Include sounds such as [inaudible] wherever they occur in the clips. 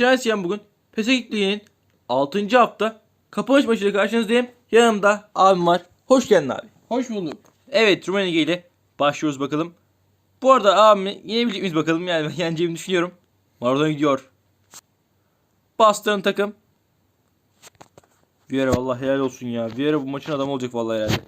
Arkadaşlar ben bugün PES Ligi'nin 6. hafta kapanış maçıyla karşınızdayım. Yanımda abim var. Hoş geldin abi. Hoş bulduk. Evet Ligi ile başlıyoruz bakalım. Bu arada abimi yenebilecek miyiz bakalım. Yani ben yeneceğimi düşünüyorum. Maradona gidiyor. Bastığın takım. Vieira vallahi helal olsun ya. Vieira bu maçın adamı olacak vallahi herhalde.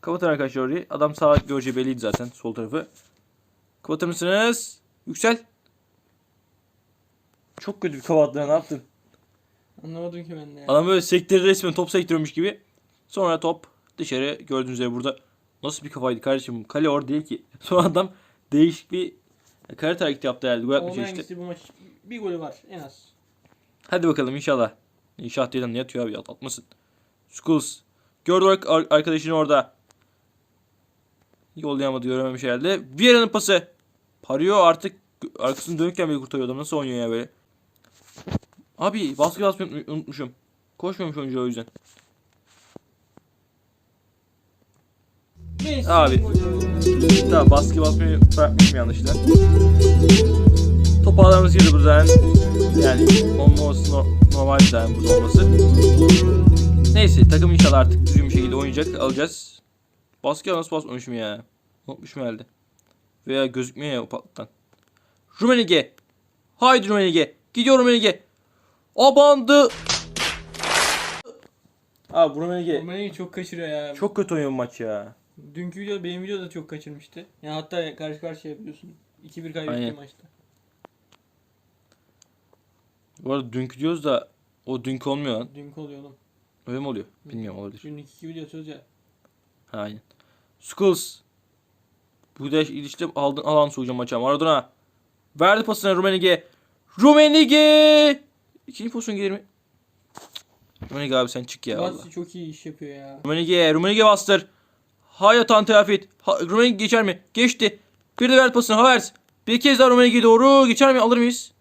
Kapatın arkadaşlar orayı. Adam sağ görece belliydi zaten sol tarafı. Kapatır mısınız? Yüksel. Çok kötü bir kapattı ne yaptın? Anlamadım ki ben de. Adam böyle sektörü resmen top sektörmüş gibi. Sonra top dışarı gördüğünüz üzere burada. Nasıl bir kafaydı kardeşim? Kale orada değil ki. [laughs] Sonra adam değişik bir kare hareketi yaptı herhalde. Gol yapmaya çalıştı. işte bu maç bir golü var en az. Hadi bakalım inşallah. İnşaat değil ne yatıyor abi at- atmasın. Schools. Gördü ar- ar- arkadaşını orada. Yollayamadı görememiş herhalde. Vieira'nın pası. Parıyor artık arkasını dönükken bile kurtarıyor adam. Nasıl oynuyor ya böyle? Abi baskı basmayı unut- unutmuşum. Koşmamış oyuncu o yüzden. Messi Abi. Tamam baskı basmayı bırakmışım yanlışlıkla. Top ağlarımız girdi buradan. Yani olması no- normal zaten burada olması. Neyse takım inşallah artık düzgün bir şekilde oynayacak. Alacağız. Baskıya nasıl basmamışım ya. Unutmuşum herhalde. Veya gözükmüyor ya ufaktan. Rumenige. Haydi Rumenige. Gidiyor Rumenige. Abandı. Abi Rumenige Romanya'yı çok kaçırıyor ya. çok kötü oynuyor bu maç ya. Dünkü video benim videoda çok kaçırmıştı. Yani hatta karşı karşıya biliyorsun. 2-1 kaybetti Aynen. maçta. Bu arada dünkü diyoruz da o dünkü olmuyor lan. Dünkü oluyor oğlum. Öyle mi oluyor? Bilmiyorum olabilir. Dün 2 video atıyoruz ya. Ha, aynen. Schools. Bu da işte aldın alan soğuyacağım maça. Maradona. Verdi pasını Rumenige. Rumenige. İkinci pozisyon gelir mi? Rumenige abi sen çık ya. Bassi çok iyi iş yapıyor ya. Rumenige. Rumenige bastır. Hayatan telafi. Ha, Rumenige geçer mi? Geçti. Bir de verdi pasını Havertz. Bir kez daha Rumenige'ye doğru. Geçer mi? Alır mıyız?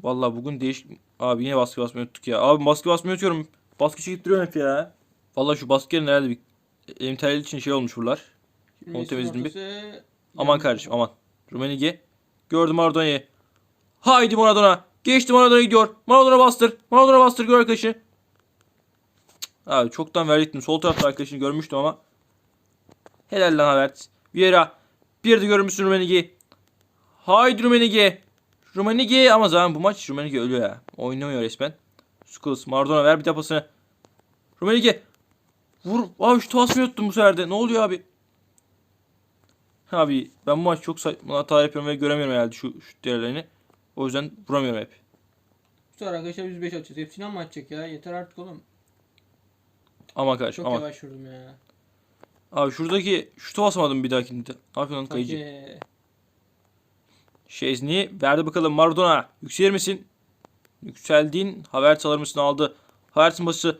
Vallahi bugün değişik... Abi yine baskı basmayı unuttuk ya. Abi baskı basmayı unutuyorum. Baskı çekip duruyorum hep ya. Vallahi şu baskı yerine herhalde bir elim terli için şey olmuş buralar. Messi'nin temizledim bir. Aman kardeşim aman. Rumenige. Gördüm Maradona'yı. Haydi Maradona. Geçti Maradona gidiyor. Maradona bastır. Maradona bastır gör arkadaşı. Cık. Abi çoktan verdiktim. Sol tarafta arkadaşını görmüştüm ama. Helal lan Havertz. Vieira. Bir de görmüşsün Rumenige. Haydi Rumenige. Rumenige ama zaten bu maç Rumenige ölüyor ya. Oynamıyor resmen. Skuls. Maradona ver bir de pasını. Rumenige. Vur. Abi şu tasmayı tuttum bu sefer de. Ne oluyor abi? Abi ben bu maç çok saçma hata yapıyorum ve göremiyorum herhalde şu şut değerlerini. O yüzden vuramıyorum hep. Bu sefer arkadaşlar biz 5 atacağız. Hepsini mi atacak ya? Yeter artık oğlum. Aman kardeşim Çok aman. yavaş vurdum ya. Abi şuradaki şutu basamadım bir dahakinde. Ne yapıyorsun lan kayıcı? Kayıcı. Şezni verdi bakalım Maradona. Yükselir misin? Yükseldin. Havertz alır mısın aldı. Havertz'in bası.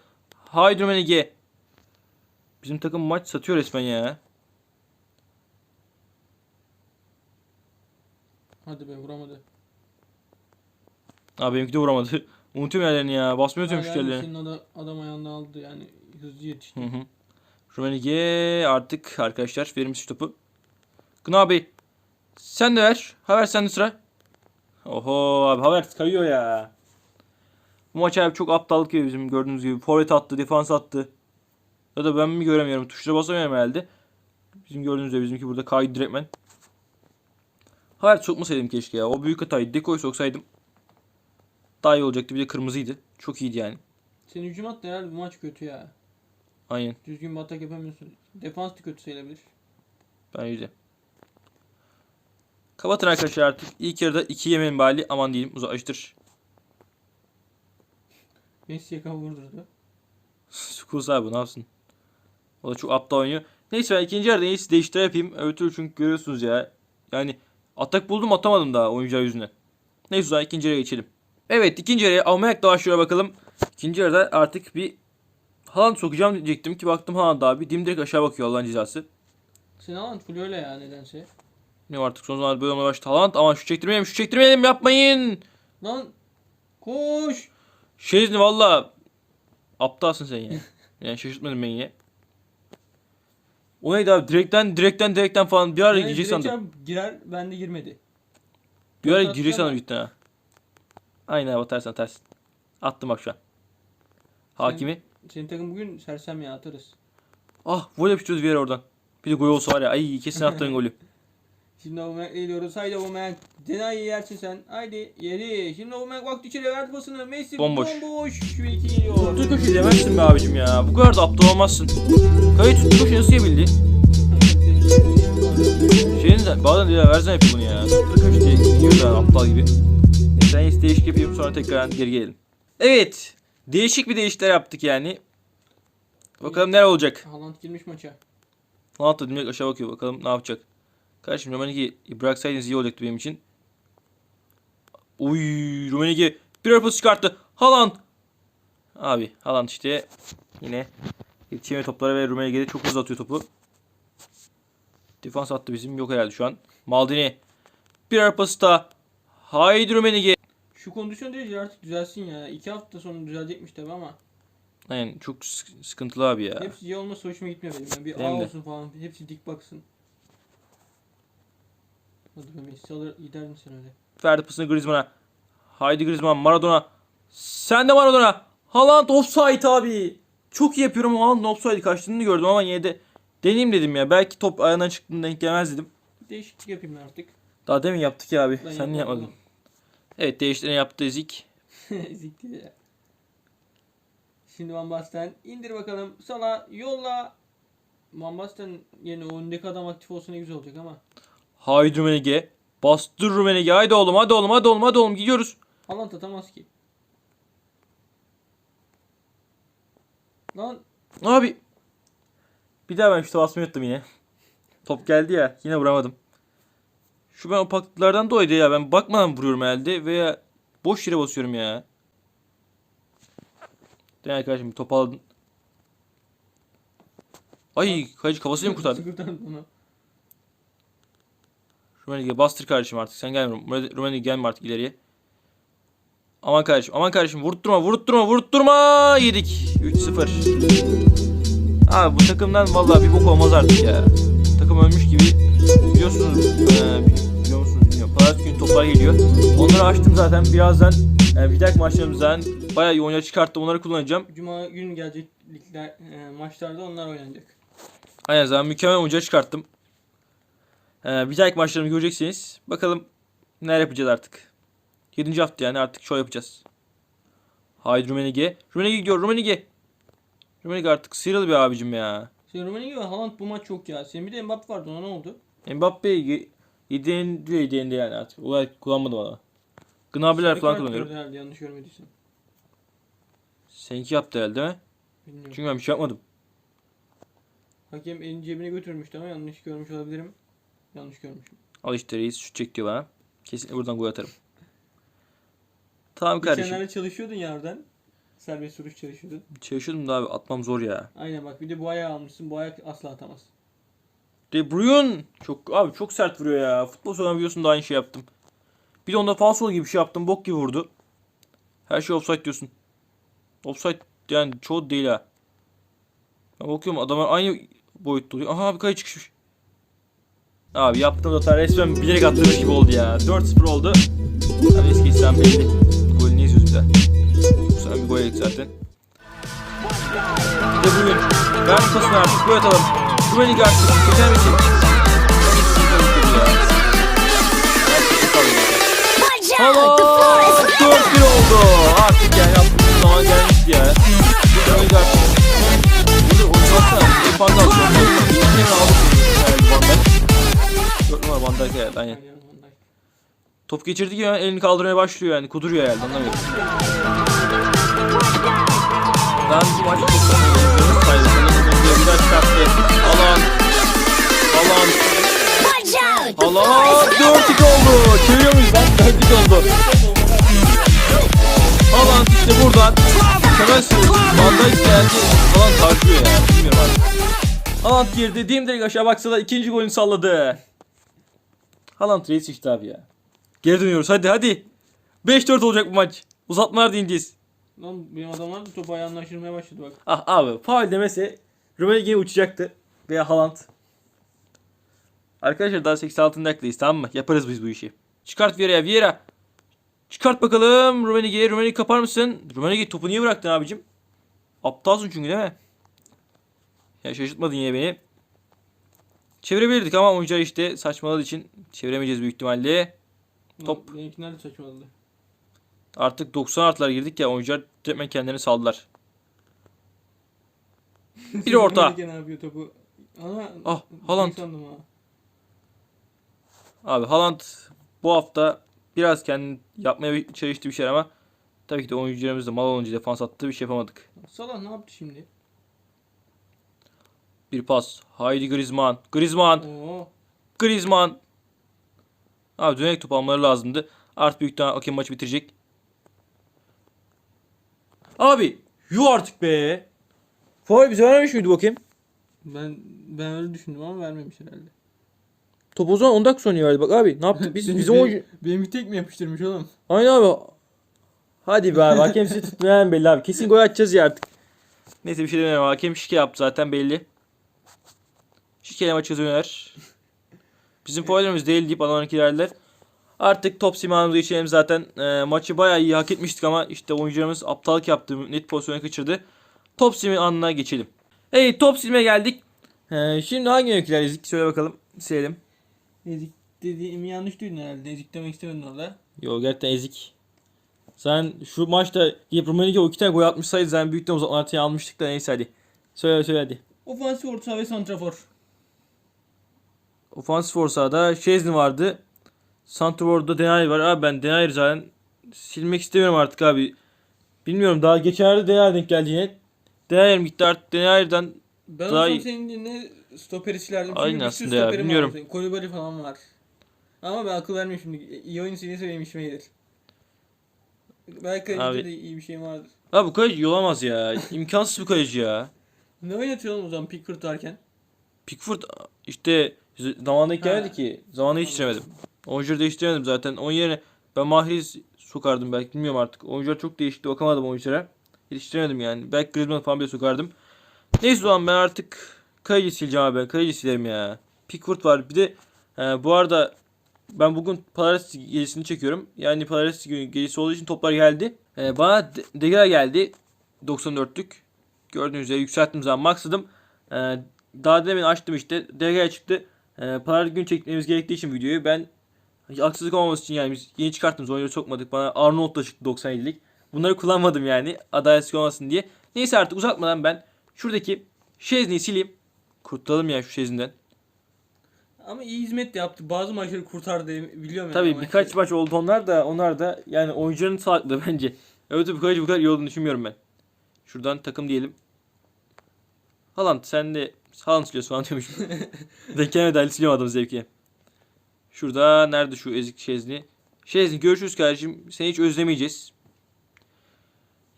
Haydi Rumenige. Bizim takım maç satıyor resmen ya. Hadi be vuramadı. Abi benimki de vuramadı. [laughs] Unutuyorum yerlerini ya. Basmıyor tüm şutlarını. Senin ada, adam ayağından aldı yani hızlı yetişti. Hı hı. Rumenige artık arkadaşlar vermiş şu topu. Gnabry sen de ver. Havertz sende sıra. Oho abi Havertz kayıyor ya. Bu maç abi çok aptallık gibi bizim gördüğünüz gibi. Forvet attı, defans attı. Ya da ben mi göremiyorum. Tuşlara basamıyorum herhalde. Bizim gördüğünüz gibi bizimki burada kaydı direktmen. Havertz sokmasaydım keşke ya. O büyük hataydı. Dekoy soksaydım. Daha iyi olacaktı. Bir de kırmızıydı. Çok iyiydi yani. Senin hücum hattı herhalde bu maç kötü ya. Aynen. Düzgün bir atak yapamıyorsun. Defans da kötü sayılabilir. Bence de. Kapatın arkadaşlar artık. İlk yarıda 2 yemenin bali aman diyeyim uzaklaştır. Messi'ye kafa vurdurdu. [laughs] Skulls abi ne yapsın? O da çok aptal oynuyor. Neyse ben ikinci yarıda en iyisi değiştir yapayım. Öbür çünkü görüyorsunuz ya. Yani atak buldum atamadım daha oyuncular yüzünden. Neyse zaman ikinci yarıya geçelim. Evet ikinci yarıya Aubameyang'la başlıyor bakalım. İkinci yarıda artık bir Haaland sokacağım diyecektim ki baktım Haaland abi dimdirek aşağı bakıyor Allah'ın cezası. Senin alan full öyle ya nedense. Ne var artık son zamanlarda böyle olmaya başladı Haaland ama şu çektirmeyelim şu çektirmeyelim yapmayın. Lan koş. Şezni valla aptalsın sen ya. [laughs] Yani şaşırtmadın beni ya. O neydi abi direkten direkten direkten falan bir ara Yani direkt sandım. girer bende girmedi. Bir ara girecek sanırım cidden ha. Aynen abi atarsan ters. Attım bak şu an. Hakimi. Senin takım bugün sersem ya atarız. Ah gol yapıştırıyoruz bir yere oradan. Bir de gol olsa var ya. Ay kesin [laughs] attığın golü. Şimdi Aubameyang geliyoruz. Haydi Aubameyang. Cenayı yersin sen. Haydi yeri. Şimdi Aubameyang vakti içeri verdi pasını. Messi Bomboş. bomboş. Şu iki geliyor. Tuttuğu köşeyi demezsin be abicim ya. Bu kadar da aptal olmazsın. Kayı tuttuğu köşeyi nasıl yiyebildi? Şeyin de bazen diyor versene yapıyor bunu ya. Tuttuğu köşeyi yiyor da aptal gibi. Neyse en iyisi değişik yapayım sonra tekrar geri gelelim. Evet. Değişik bir değişikler yaptık yani. Bakalım neler olacak. Haaland girmiş maça. Haaland da aşağı bakıyor. Bakalım ne yapacak. Kardeşim Rumenigi bıraksaydınız iyi olacaktı benim için. Uy Rumenigi bir arpası çıkarttı. Haaland. Abi Haaland işte yine yetişemiyor toplara ve Rumenigi de çok hızlı atıyor topu. Defans attı bizim. Yok herhalde şu an. Maldini. Bir arpası da. Haydi Rumenigi. Şu kondisyon derece artık düzelsin ya. İki hafta sonra düzelecekmiş tabi ama. Aynen çok sık- sıkıntılı abi ya. Hepsi iyi olması hoşuma gitmiyor benim. Yani bir Benim A de. olsun falan. Hepsi dik baksın. Hadi be Messi alır gider misin öyle? Verdi pasını Griezmann'a. Haydi Griezmann Maradona. Sen de Maradona. Haaland offside abi. Çok iyi yapıyorum. Haaland'ın offside kaçtığını gördüm ama yine de deneyeyim dedim ya. Belki top ayağından çıktığında denk gelmez dedim. Değişiklik yapayım artık. Daha demin yaptık ya abi. Ben Sen niye yapmadın? Evet değiştiren yaptı Ezik. [laughs] Zikti ya. Şimdi Van Basten indir bakalım. Sala yolla. Van Basten yerine o öndeki adam aktif olsa ne güzel olacak ama. Haydi Rumenige. Bastır Rumenige. Haydi oğlum hadi oğlum hadi oğlum hadi oğlum gidiyoruz. Haaland atamaz ki. Lan Abi. Bir daha ben şuta basmayı unuttum yine. Top geldi ya yine vuramadım. Şu ben opaklıklardan dolayı ya ben bakmadan vuruyorum herhalde veya boş yere basıyorum ya. De arkadaşım top aldın. Ay kayıcı kafasını mı kurtardın? Rumenige bastır kardeşim artık sen gelme. Rumenige gelme artık ileriye. Aman kardeşim aman kardeşim vurtturma vurtturma vurtturma yedik 3-0. Abi bu takımdan vallahi bir bok olmaz artık ya. Takım ölmüş gibi biliyorsunuz e, bili- biliyor musunuz bilmiyorum. Pazartesi günü toplar geliyor. Onları açtım zaten birazdan e, bir dahaki maçlarımızdan bayağı iyi oyuncular çıkarttım onları kullanacağım. Cuma gün gelecek ligler, e, maçlarda onlar oynanacak. Aynen zaten mükemmel oyuncular çıkarttım. Ee, bir dahaki maçlarımı göreceksiniz. Bakalım neler yapacağız artık. 7. hafta yani artık şov yapacağız. Haydi Rumenige. Rumenige gidiyor Rumenige. Rumenige artık sıyrıl bir abicim ya. Sen Rummenigge ve Haaland bu maç çok ya. Senin bir de Mbappe vardı ona ne oldu? Mbappe ye- yedeğinde yedeğinde yani artık. Olay kullanmadım valla. Gnabry'ler Sarı falan kullanıyorum. herhalde yanlış görmediysem. Seninki yaptı herhalde değil mi? Bilmiyorum. Çünkü ben bir şey yapmadım. Hakem elini cebine götürmüştü ama yanlış görmüş olabilirim. Yanlış görmüşüm. Al işte reis şut çek diyor bana. Kesinlikle buradan gol atarım. Tamam kardeşim. Geçenlerde çalışıyordun ya oradan. Serbest vuruş çalışıyordun. Çalışıyordum da abi atmam zor ya. Aynen bak bir de bu ayağı almışsın. Bu ayak asla atamaz. De Bruyne çok abi çok sert vuruyor ya. Futbol sonra biliyorsun da aynı şey yaptım. Bir de onda falso gibi bir şey yaptım. Bok gibi vurdu. Her şey offside diyorsun. Offside yani çoğu değil ha. Ben bakıyorum adamlar aynı boyutta oluyor. Aha abi kayı çıkışmış. Abi yaptığım hata resmen bilerek attığımız gibi oldu ya. 4-0 oldu. Abi eski İslam belli. Golünü izliyoruz bir daha. Bu sefer bir gol yedik zaten. Bir de bugün ver pasını artık gol atalım. Güvenlik artık geçer misin? Hala 4-1 oldu. Artık yani yaptığımız zaman gelmişti ya. Güvenlik artık. Burada oyuncu baksana. Bir fazla atıyor. İki hemen aldık. Aynen. Top geçirdi ki hemen elini kaldırmaya başlıyor yani. Kuduruyor herhalde anlamıyorum. Ben bu maçı çok. Alan. Alan. Alan. 4-2 oldu. Çeviriyor muyuz lan? 4-2 oldu. Alan işte buradan. Sığırdı. Van Dijk geldi. Alan tartıyor ya. Bilmiyorum artık. Haaland girdi. Dim direkt aşağı baksa da ikinci golünü salladı. Haaland reis işte abi ya. Geri dönüyoruz hadi hadi. 5-4 olacak bu maç. Uzatmalar deyinceyiz. Lan benim adamlar da topu ayağından aşırmaya başladı bak. Ah abi faul demese Rummenigge uçacaktı. Veya Haaland. Arkadaşlar daha 86. dakikadayız tamam mı? Yaparız biz bu işi. Çıkart Vieira'ya. Vieira. Çıkart bakalım. Rummenigge. Rummenigge kapar mısın? Rummenigge topu niye bıraktın abicim? Aptalsın çünkü değil mi? Ya şaşırtmadın yine beni. Çevirebilirdik ama oyuncular işte saçmaladığı için çeviremeyeceğiz büyük ihtimalle. Top. Benimkiler de saçmaladı. Artık 90 artılar girdik ya oyuncular tamamen kendilerini saldılar. [laughs] Bir orta. Ne yapıyor topu? Ana. Ah, Haaland. Abi Haaland bu hafta biraz kendi yapmaya çalıştığı bir şey ama tabii ki de oyuncularımız da mal olunca defans attığı bir şey yapamadık. Salah ne yaptı şimdi? Bir pas. Haydi Griezmann. Griezmann. Oo. Griezmann. Abi dönerek top almaları lazımdı. Artık büyük ihtimalle hakem maçı bitirecek. Abi yu artık be. Faul bize vermemiş miydi hakem? Ben ben öyle düşündüm ama vermemiş herhalde. Top o zaman 10 dakika sonra verdi. Bak abi ne yaptık biz? [laughs] Bizim oyuncu... Benimki tek mi yapıştırmış oğlum? Aynen abi. Hadi be abi. Hakem sizi tutmayan belli abi. Kesin gol atacağız ya artık. Neyse bir şey demiyorum. Hakem şike yaptı zaten belli. Şikeyle maçı döner. Bizim faullerimiz değil deyip adamlarınki ilerler. Artık top simanımıza geçelim zaten. Ee, maçı bayağı iyi hak etmiştik ama işte oyuncularımız aptallık yaptı. Net pozisyonu kaçırdı. Top simi anına geçelim. Hey top silme geldik. Ee, şimdi hangi yönetkiler izledik? Söyle bakalım. Silelim. Ezik dediğimi yanlış duydun herhalde. Ezik demek istemedin orada. Yo gerçekten ezik. Sen şu maçta Rummenigge o iki tane gol atmışsaydı sen büyükten uzatmaları almıştık da neyse hadi. Söyle söyle hadi. Ofansif orta ve santrafor. Ofansif Forsa'da Şezni vardı. Santrafor'da Denayer var. Abi ben Denayer'i zaten silmek istemiyorum artık abi. Bilmiyorum daha geçenlerde Denayer denk geldi yine. Denayer gitti artık Denayer'den Ben Daha iyi. senin yerine stoperi silerdim. Çünkü Aynen aslında ya, bilmiyorum. Kolibali falan var. Ama ben akıl vermeyeyim şimdi. İyi oyun seviyesi benim işime gelir. Belki Abi. de iyi bir şeyim vardır. Abi bu kaleci yolamaz ya. İmkansız bir kaleci ya. Ne oynatıyorsun o zaman pik kırtarken? Pickford işte zamanında gelmedi ki. Zamanı değiştiremedim. Oyuncuları değiştiremedim zaten. Onun yerine ben Mahrez sokardım belki bilmiyorum artık. Oyuncular çok değişti. Bakamadım oyunculara. Yetiştiremedim yani. Belki Griezmann falan bile sokardım. Neyse o zaman ben artık kaleci sileceğim abi. Kaleci silerim ya. Pickford var. Bir de e, bu arada ben bugün Palares gerisini çekiyorum. Yani Palares gerisi olduğu için toplar geldi. E, bana De- De Gea geldi. 94'lük. Gördüğünüz üzere yükselttim zaman maksadım. E, daha demin açtım işte. De Gea çıktı. E, Palares gün çekmemiz gerektiği için videoyu ben haksızlık olmaması için yani biz yeni çıkarttığımız oyuncuları sokmadık. Bana Arnold da çıktı 97'lik. Bunları kullanmadım yani adaletsizlik olmasın diye. Neyse artık uzatmadan ben şuradaki Şezni'yi sileyim. Kurtulalım ya şu Şezni'den. Ama iyi hizmet de yaptı. Bazı maçları kurtardı biliyorum Tabii yani. birkaç maç oldu onlar da onlar da yani oyuncuların sağlıklı [laughs] bence. Evet bu kadar bu kadar iyi olduğunu düşünmüyorum ben. Şuradan takım diyelim. Haaland sen de Haaland siliyorsun falan diyormuşum. Denk gelmedi Ali siliyorum adamı zevki. Şurada nerede şu ezik Şezni? Şezni görüşürüz kardeşim. Seni hiç özlemeyeceğiz.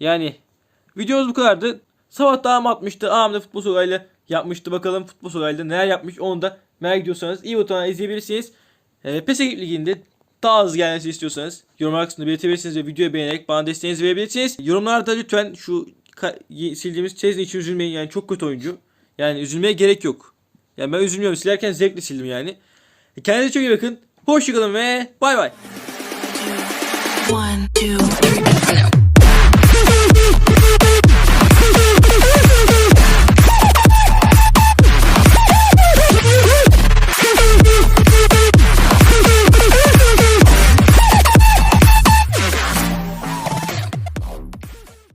Yani videomuz bu kadardı. Sabah daha mı atmıştı? Ağamda futbol sokağıyla yapmıştı. Bakalım futbol sokağıyla neler yapmış onu da merak ediyorsanız iyi butonuna izleyebilirsiniz. E, PES Ekip Ligi'nde daha hızlı gelmesi istiyorsanız yorumlar kısmında belirtebilirsiniz ve videoyu beğenerek bana desteğinizi verebilirsiniz. Yorumlarda lütfen şu sildiğimiz Chesney için üzülmeyin yani çok kötü oyuncu. Yani üzülmeye gerek yok. Yani ben üzülmüyorum silerken zevkle sildim yani. E, Kendinize çok iyi bakın. Hoşçakalın ve bay bay. One, two, three.